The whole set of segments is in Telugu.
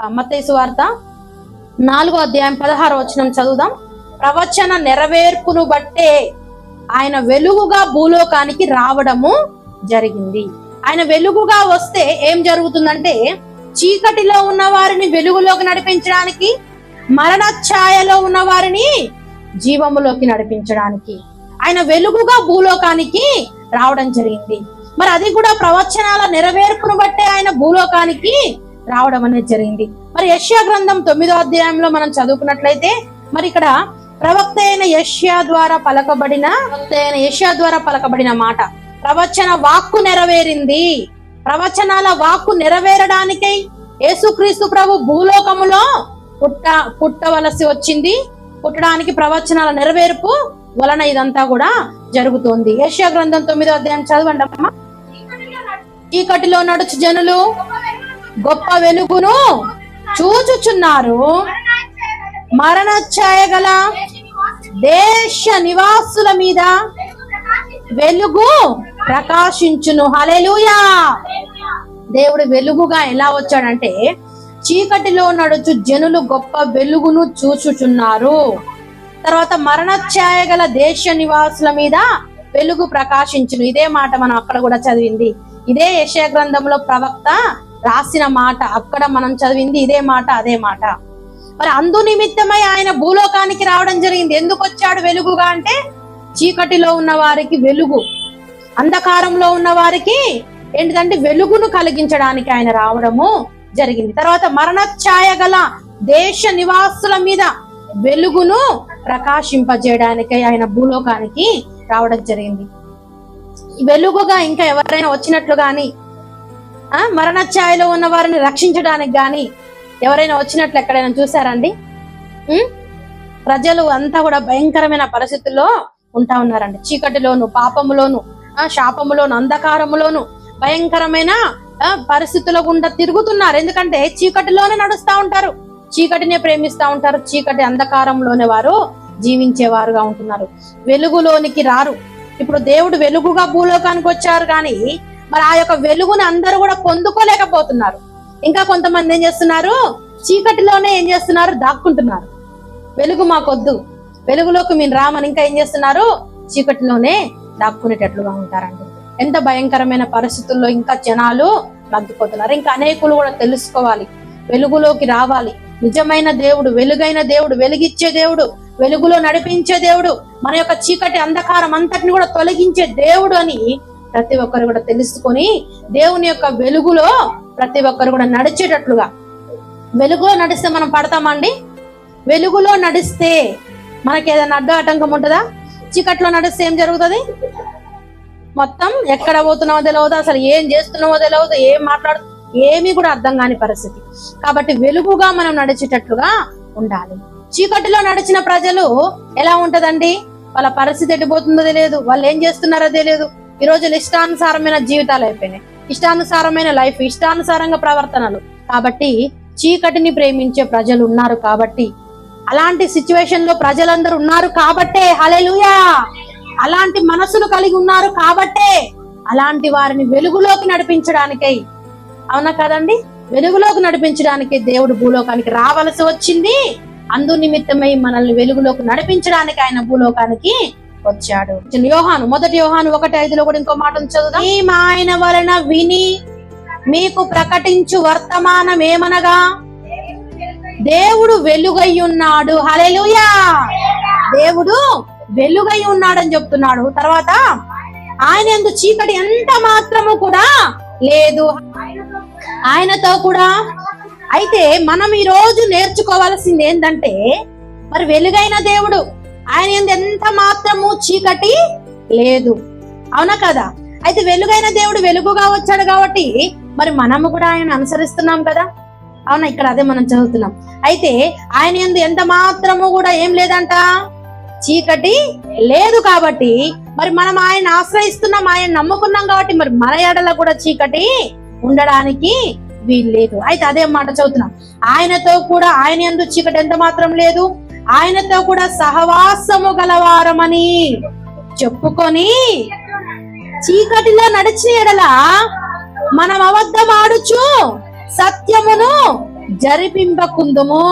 మతేసు వార్త. నాలుగో అధ్యాయం పదహారు వచనం చదువుదాం. ప్రవచన నెరవేర్పును బట్టే ఆయన వెలుగుగా భూలోకానికి రావడము జరిగింది. ఆయన వెలుగుగా వస్తే ఏం జరుగుతుందంటే చీకటిలో ఉన్న వారిని వెలుగులోకి నడిపించడానికి మరణ ఛాయలో ఉన్న వారిని జీవములోకి నడిపించడానికి ఆయన వెలుగుగా భూలోకానికి రావడం జరిగింది. మరి అది కూడా ప్రవచనాల నెరవేర్పును బట్టే ఆయన భూలోకానికి రావడం అనేది జరిగింది. మరి యష్యా గ్రంథం తొమ్మిదో అధ్యాయంలో మనం చదువుకున్నట్లయితే మరి ఇక్కడ ప్రవక్త అయిన యష్యా ద్వారా పలకబడిన ప్రవక్త అయిన యష్యా ద్వారా పలకబడిన మాట. ప్రవచన వాక్కు నెరవేరింది. ప్రవచనాల వాక్కు నెరవేరడానికై యేసుక్రీస్తు ప్రభు భూలోకములో పుట్ట పుట్టవలసి వచ్చింది. పుట్టడానికి ప్రవచనాల నెరవేర్పు వలన ఇదంతా కూడా జరుగుతోంది. యష్యా గ్రంథం తొమ్మిదో అధ్యాయం చదవండి అమ్మా చీకటిలో నడుచు జనులు గొప్ప వెలుగును చూచుచున్నారు. మరణ ఛాయగల దేశ నివాసుల మీద వెలుగు ప్రకాశించును. హలెలుయా దేవుడు వెలుగుగా ఎలా వచ్చాడంటే చీకటిలో నడుచు జనులు గొప్ప వెలుగును చూచుచున్నారు. తర్వాత మరణ ఛాయ గల దేశ నివాసుల మీద వెలుగు ప్రకాశించును. ఇదే మాట మనం అక్కడ కూడా చదివింది. ఇదే యశయ గ్రంథంలో ప్రవక్త రాసిన మాట అక్కడ మనం చదివింది ఇదే మాట అదే మాట. మరి అందు నిమిత్తమై ఆయన భూలోకానికి రావడం జరిగింది. ఎందుకు వచ్చాడు వెలుగుగా అంటే చీకటిలో ఉన్న వారికి వెలుగు అంధకారంలో ఉన్న వారికి ఏంటిదంటే వెలుగును కలిగించడానికి ఆయన రావడము జరిగింది. తర్వాత మరణ ఛాయ గల దేశ నివాసుల మీద వెలుగును ప్రకాశింపజేయడానికై ఆయన భూలోకానికి రావడం జరిగింది. వెలుగుగా ఇంకా ఎవరైనా వచ్చినట్లు కానీ మరణ ఛాయలో ఉన్న వారిని రక్షించడానికి గాని ఎవరైనా వచ్చినట్లు ఎక్కడైనా చూసారండి ప్రజలు అంతా కూడా భయంకరమైన పరిస్థితుల్లో ఉంటా ఉన్నారండి. చీకటిలోను పాపములోను ఆ శాపములోను అంధకారములోను భయంకరమైన ఆ, పరిస్థితుల గుండా తిరుగుతున్నారు. ఎందుకంటే చీకటిలోనే నడుస్తూ ఉంటారు. చీకటినే ప్రేమిస్తా ఉంటారు. చీకటి అంధకారంలోనే వారు జీవించేవారుగా ఉంటున్నారు. వెలుగులోనికి రారు. ఇప్పుడు దేవుడు వెలుగుగా భూలోకానికి వచ్చారు కానీ మరి ఆ యొక్క వెలుగుని అందరూ కూడా పొందుకోలేకపోతున్నారు. ఇంకా కొంతమంది ఏం చేస్తున్నారు? చీకటిలోనే ఏం చేస్తున్నారు? దాక్కుంటున్నారు. వెలుగు మాకొద్దు. వెలుగులోకి మీరు రామని ఇంకా ఏం చేస్తున్నారు? చీకటిలోనే దాక్కునేటట్లుగా ఉంటారండి. ఎంత భయంకరమైన పరిస్థితుల్లో ఇంకా జనాలు మగ్గిపోతున్నారు ఇంకా అనేకులు కూడా తెలుసుకోవాలి. వెలుగులోకి రావాలి. నిజమైన దేవుడు వెలుగైన దేవుడు వెలుగిచ్చే దేవుడు వెలుగులో నడిపించే దేవుడు మన యొక్క చీకటి అంధకారం అంతటిని కూడా తొలగించే దేవుడు అని ప్రతి ఒక్కరు కూడా తెలుసుకొని దేవుని యొక్క వెలుగులో ప్రతి ఒక్కరు కూడా నడిచేటట్లుగా. వెలుగులో నడిస్తే మనం పడతామండి వెలుగులో నడిస్తే మనకి ఏదైనా అడ్డు ఆటంకం ఉంటుందా? చీకట్లో నడిస్తే ఏం జరుగుతుంది? మొత్తం ఎక్కడ పోతున్నావో తెలియదు అసలు ఏం చేస్తున్నావో తెలియదు ఏం మాట్లాడు ఏమీ కూడా అర్థం కాని పరిస్థితి. కాబట్టి వెలుగుగా మనం నడిచేటట్లుగా ఉండాలి. చీకటిలో నడిచిన ప్రజలు ఎలా ఉంటదండి? వాళ్ళ పరిస్థితి ఎట్టిపోతుందో తెలియదు. వాళ్ళు ఏం చేస్తున్నారో తెలియదు. ఈ రోజులు ఇష్టానుసారమైన జీవితాలు అయిపోయినాయి. ఇష్టానుసారమైన లైఫ్ ఇష్టానుసారంగా ప్రవర్తనలు. కాబట్టి చీకటిని ప్రేమించే ప్రజలు ఉన్నారు కాబట్టి అలాంటి సిచ్యువేషన్లో ప్రజలందరూ ఉన్నారు కాబట్టే హలెలుయా అలాంటి మనసులు కలిగి ఉన్నారు కాబట్టే అలాంటి వారిని వెలుగులోకి నడిపించడానికై. అవునా కదండి? వెలుగులోకి నడిపించడానికి దేవుడు భూలోకానికి రావలసి వచ్చింది. అందు నిమిత్తమై మనల్ని వెలుగులోకి నడిపించడానికి ఆయన భూలోకానికి వచ్చాడు. యోహాను మొదటి యోహాను ఒకటి ఐదులో కూడా ఇంకో మాట ఉంది చదువుదాం. ఆయన వలన విని మీకు ప్రకటించు వర్తమానం ఏమనగా? దేవుడు వెలుగై ఉన్నాడు. హలెలుయా దేవుడు వెలుగై ఉన్నాడని చెప్తున్నాడు. తర్వాత ఆయన ఎందు చీకటి ఎంత మాత్రము కూడా లేదు. ఆయనతో కూడా. అయితే మనం ఈ రోజు నేర్చుకోవాల్సింది ఏంటంటే మరి వెలుగైన దేవుడు ఆయన ఎంత మాత్రము చీకటి లేదు. అవునా కదా? అయితే వెలుగైన దేవుడు వెలుగుగా వచ్చాడు కాబట్టి మరి మనము కూడా ఆయన అనుసరిస్తున్నాం కదా? అవునా? ఇక్కడ అదే మనం చదువుతున్నాం. అయితే ఆయన ఎందు ఎంత మాత్రము కూడా ఏం లేదంట? చీకటి లేదు కాబట్టి మరి మనం ఆయన ఆశ్రయిస్తున్నాం ఆయన నమ్ముకున్నాం కాబట్టి మరి మన ఎడల కూడా చీకటి ఉండడానికి వీల్లేదు. అయితే అదే మాట చదువుతున్నాం. ఆయనతో కూడా ఆయన ఎందు చీకటి ఎంత మాత్రం లేదు? ఆయనతో కూడా సహవాసము గలవారమని చెప్పుకొని చీకటిలో నడిచిన ఎడల మనం అబద్ధం ఆడుచు సత్యమును జరిపింపకుందుము.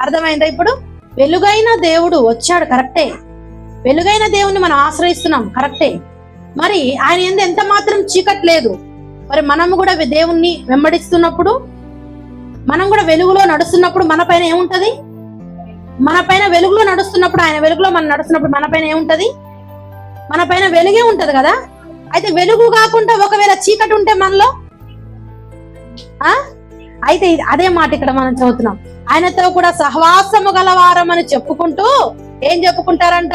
అర్థమైందా ఇప్పుడు? వెలుగైన దేవుడు వచ్చాడు కరెక్టే. వెలుగైన దేవుని మనం ఆశ్రయిస్తున్నాం కరెక్టే. మరి ఆయన ఎందు ఎంత మాత్రం చీకటి లేదు. మరి మనము కూడా దేవుణ్ణి వెంబడిస్తున్నప్పుడు మనం కూడా వెలుగులో నడుస్తున్నప్పుడు మన పైన ఏముంటది? మన పైన వెలుగులో నడుస్తున్నప్పుడు ఆయన వెలుగులో మనం నడుస్తున్నప్పుడు మన పైన ఏముంటది? మన పైన వెలుగే ఉంటది కదా? అయితే వెలుగు కాకుండా ఒకవేళ చీకటి ఉంటే మనలో? ఆ? అయితే అదే మాట ఇక్కడ మనం చదువుతున్నాం. ఆయనతో కూడా సహవాసము గలవారం అని చెప్పుకుంటూ ఏం చెప్పుకుంటారంట?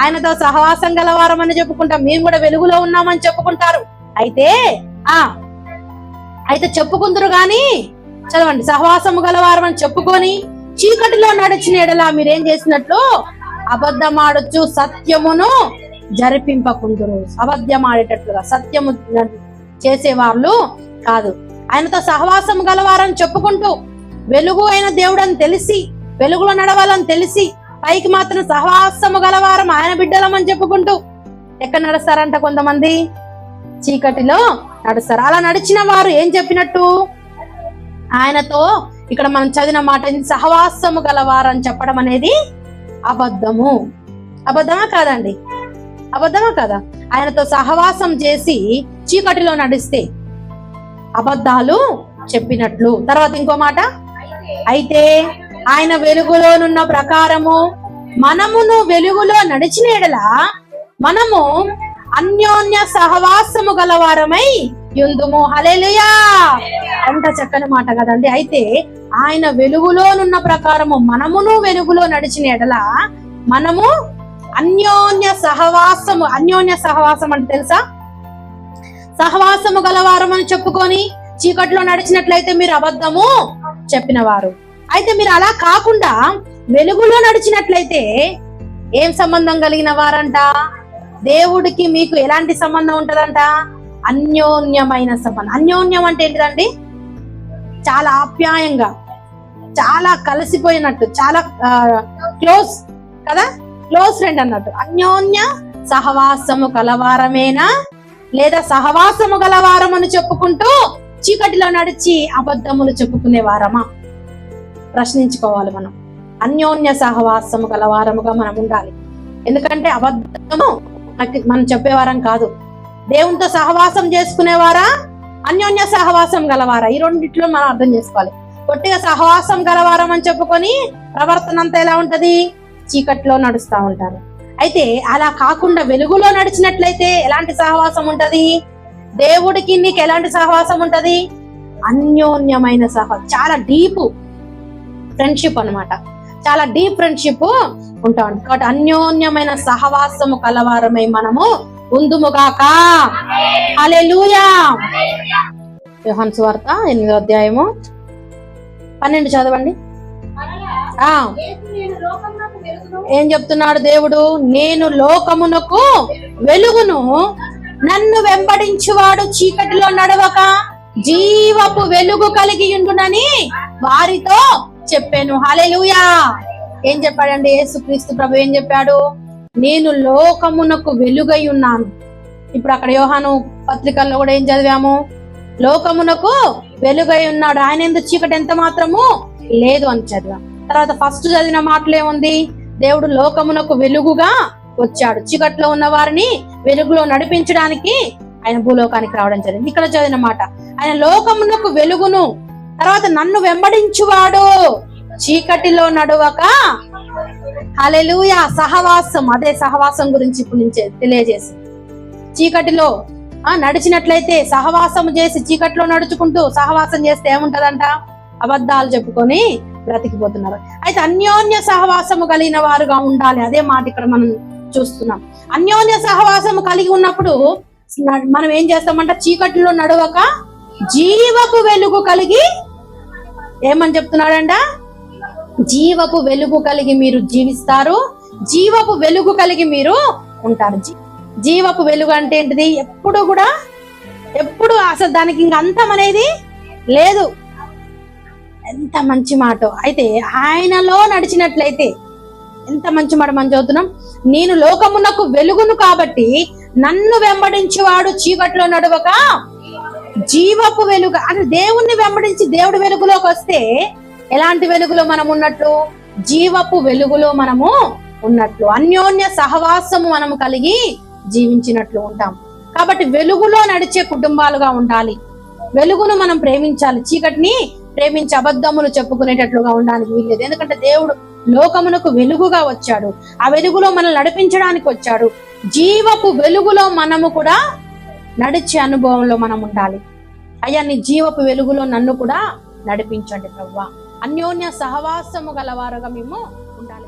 ఆయనతో సహవాసం గలవారం అని చెప్పుకుంటాం. మేము కూడా వెలుగులో ఉన్నామని చెప్పుకుంటారు. అయితే ఆ అయితే చెప్పుకుందరు గాని చదవండి. సహవాసము గలవారం అని చెప్పుకొని చీకటిలో నడిచిన ఎడలా మీరేం చేసినట్లు? అబద్ధమాడొచ్చు సత్యమును జరిపింపకుందురు అబద్ధమాడేటట్లుగా సత్యము చేసేవాళ్ళు కాదు. ఆయనతో సహవాసం గలవారని చెప్పుకుంటూ వెలుగు అయిన దేవుడని తెలిసి వెలుగులో నడవాలని తెలిసి పైకి మాత్రం సహవాసము గలవారం ఆయన బిడ్డలమని చెప్పుకుంటూ ఎక్కడ నడుస్తారంట కొంతమంది? చీకటిలో నడుస్తారు. అలా నడిచిన వారు ఏం చెప్పినట్టు? ఆయనతో ఇక్కడ మనం చదివిన మాట సహవాసము గలవారని చెప్పడం అనేది అబద్ధము. అబద్ధమా కాదండి? అబద్ధమా కదా? ఆయనతో సహవాసం చేసి చీకటిలో నడిస్తే అబద్ధాలు చెప్పినట్లు. తర్వాత ఇంకో మాట. అయితే ఆయన వెలుగులోనున్న ప్రకారము మనమును వెలుగులో నడిచిన ఎడలా మనము అన్యోన్య సహవాసము గలవారమై యుందుము హలేలుయా ఎంత చక్కని మాట కదండి. అయితే ఆయన వెలుగులోనున్న ప్రకారము మనమును వెలుగులో నడిచిన ఎడల మనము అన్యోన్య సహవాసము అన్యోన్య సహవాసం అంటే తెలుసా? సహవాసము గలవారం అని చెప్పుకొని చీకట్లో నడిచినట్లయితే మీరు అబద్ధము చెప్పినవారు. అయితే మీరు అలా కాకుండా వెలుగులో నడిచినట్లయితే ఏం సంబంధం కలిగిన వారంట? దేవుడికి మీకు ఎలాంటి సంబంధం ఉంటదంట? అన్యోన్యమైన సంబంధం. అన్యోన్యం అంటే ఏంటిదండి? చాలా ఆప్యాయంగా చాలా కలిసిపోయినట్టు చాలా క్లోజ్ కదా? క్లోజ్ ఫ్రెండ్ అన్నట్టు. అన్యోన్య సహవాసము కలవారమేనా? లేదా సహవాసము గలవారం అని చెప్పుకుంటూ చీకటిలో నడిచి అబద్ధములు చెప్పుకునే వారమా ప్రశ్నించుకోవాలి మనం. అన్యోన్య సహవాసము గలవారముగా మనం ఉండాలి. ఎందుకంటే అబద్ధము మనం చెప్పేవారం కాదు. దేవునితో సహవాసం చేసుకునేవారా? అన్యోన్య సహవాసం గలవారా? ఈ రెండిట్లో మనం అర్థం చేసుకోవాలి. కొట్టిగా సహవాసం గలవారం అని చెప్పుకొని ప్రవర్తన అంతా ఎలా ఉంటది? చీకట్లో నడుస్తూ ఉంటారు. అయితే అలా కాకుండా వెలుగులో నడిచినట్లయితే ఎలాంటి సహవాసం ఉంటది? దేవుడికి నీకు ఎలాంటి సహవాసం ఉంటది? అన్యోన్యమైన సహ చాలా డీప్ ఫ్రెండ్షిప్ అన్నమాట. చాలా డీప్ ఫ్రెండ్షిప్ ఉంటా. ఉంటుంది కాబట్టి అన్యోన్యమైన సహవాసము కలవారమై మనము ఉందుముగాక హల్లెలూయా. యోహాను సువార్త ఎనిమిదో అధ్యాయము. పన్నెండు చదవండి. ఆ. ఏం చెప్తున్నాడు దేవుడు? నేను లోకమునకు వెలుగును. నన్ను వెంబడించువాడు చీకటిలో నడవక జీవపు వెలుగు కలిగి ఉండునని వారితో చెప్పాను. హల్లెలూయా. ఏం చెప్పాడండి? యేసుక్రీస్తు ప్రభు ఏం చెప్పాడు? నేను లోకమునకు వెలుగై ఉన్నాను. ఇప్పుడు అక్కడ యోహాను పత్రికల్లో కూడా ఏం చదివాము? లోకమునకు వెలుగై ఉన్నాడు. ఆయన ఎందుకు చీకటి ఎంత మాత్రము లేదు అని చదివాం. తర్వాత ఫస్ట్ చదివిన మాటలు ఏముంది? దేవుడు లోకమునకు వెలుగుగా వచ్చాడు. చీకట్లో ఉన్న వారిని వెలుగులో నడిపించడానికి ఆయన భూలోకానికి రావడం జరిగింది. ఇక్కడ చదివిన మాట ఆయన లోకమునకు వెలుగును తర్వాత నన్ను వెంబడించువాడు. చీకటిలో నడువక హల్లెలూయా సహవాసం అదే సహవాసం గురించి ఇప్పుడు నుంచి తెలియజేసి చీకటిలో ఆ నడిచినట్లయితే సహవాసం చేసి చీకట్లో నడుచుకుంటూ సహవాసం చేస్తే ఏముంటదంట? అబద్ధాలు చెప్పుకొని బ్రతికిపోతున్నారు. అయితే అన్యోన్య సహవాసము కలిగిన వారుగా ఉండాలి. అదే మాట ఇక్కడ మనం చూస్తున్నాం. అన్యోన్య సహవాసము కలిగి ఉన్నప్పుడు మనం ఏం చేస్తామంట? చీకటిలో నడవక జీవపు వెలుగు కలిగి ఏమని చెప్తున్నాడంట? జీవపు వెలుగు కలిగి మీరు జీవిస్తారు. జీవపు వెలుగు కలిగి మీరు ఉంటారు. జీవపు వెలుగు అంటే ఏంటిది? ఎప్పుడు కూడా ఎప్పుడు అసలు దానికి ఇంక అంతం అనేది లేదు. ఎంత మంచి మాట. అయితే ఆయనలో నడిచినట్లయితే ఎంత మంచి మాట మనం చదువుతున్నాం? నేను లోకమునకు వెలుగును కాబట్టి నన్ను వెంబడించేవాడు చీకట్లో నడవక జీవపు వెలుగు అంటే దేవుణ్ణి వెంబడించి దేవుడి వెలుగులోకి వస్తే ఎలాంటి వెలుగులో మనం ఉన్నట్లు? జీవపు వెలుగులో మనము ఉన్నట్లు. అన్యోన్య సహవాసము మనము కలిగి జీవించినట్లు ఉంటాం. కాబట్టి వెలుగులో నడిచే కుటుంబాలుగా ఉండాలి. వెలుగును మనం ప్రేమించాలి. చీకటిని ప్రేమించి అబద్ధములు చెప్పుకునేటట్లుగా ఉండడానికి వీల్లేదు. ఎందుకంటే దేవుడు లోకమునకు వెలుగుగా వచ్చాడు. ఆ వెలుగులో మనం నడిపించడానికి వచ్చాడు. జీవపు వెలుగులో మనము కూడా నడిచే అనుభవంలో మనం ఉండాలి. అయ్యా నీ జీవపు వెలుగులో నన్ను కూడా నడిపించండి ప్రవ్వా. అన్యోన్య సహవాసము గలవారుగా మేము ఉండాలి